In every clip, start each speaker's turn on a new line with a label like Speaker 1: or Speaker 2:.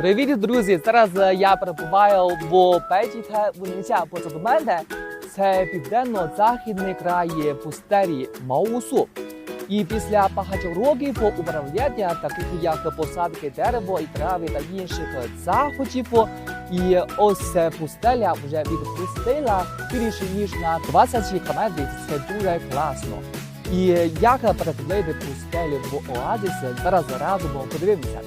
Speaker 1: Привіт, друзі! Зараз е, я перебуваю в Педжіте в Нінця. Позаду мене це південно-західний край пустелі Маусу. І після багатьох років управління, таких як посадки дерева і трави та інших заходів, і ось пустеля вже відпустила більше ніж на 20 кілометрів. Це дуже класно. І як перетворити пустелю в оазис, зараз разом подивимося.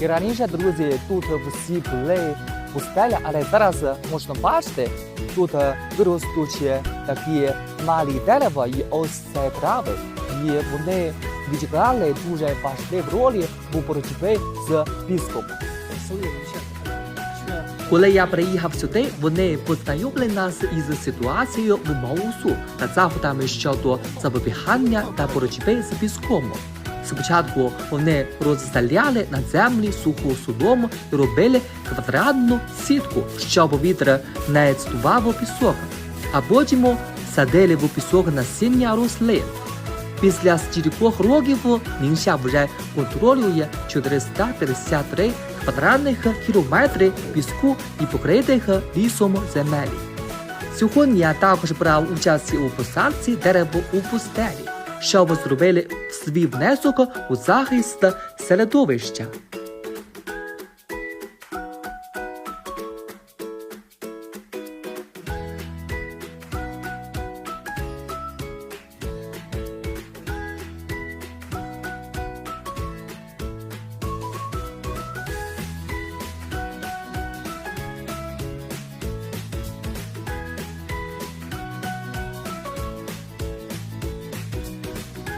Speaker 1: І раніше, друзі, тут всі були пустеля, але зараз можна бачити, тут виростуть такі малі дерева і ось це трави. І вони відіграли дуже важливу роль у боротьбі з піском. Коли я приїхав сюди, вони познайомили нас із ситуацією в Маусу та заходами щодо запобігання та боротьби з піском. Спочатку вони розстеляли на землі суху солому і робили квадратну сітку, щоб вітер не цтував пісок, а потім садили в пісок насіння рослин. Після стількох років Нінша вже контролює 453 квадратних кілометри піску і покритих лісом земель. Сьогодні я також брав участь у посадці дерев у пустелі, щоб зробили свій внесок у захист середовища.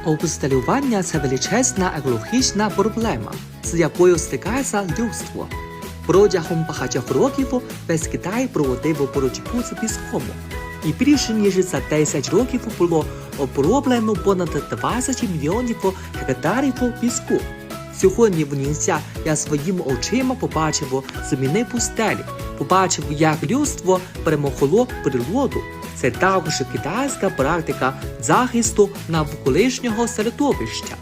Speaker 1: Опустелювання це величезна екологічна проблема, з якою стикається людство. Протягом багатьох років весь Китай проводив боротьбу з піском. І більше ніж за 10 років було оброблено понад 20 мільйонів гектарів піску. Сьогодні в Нінця я своїми очима побачив зміни пустелі, побачив, як людство перемогло природу. Це також китайська практика захисту навколишнього середовища.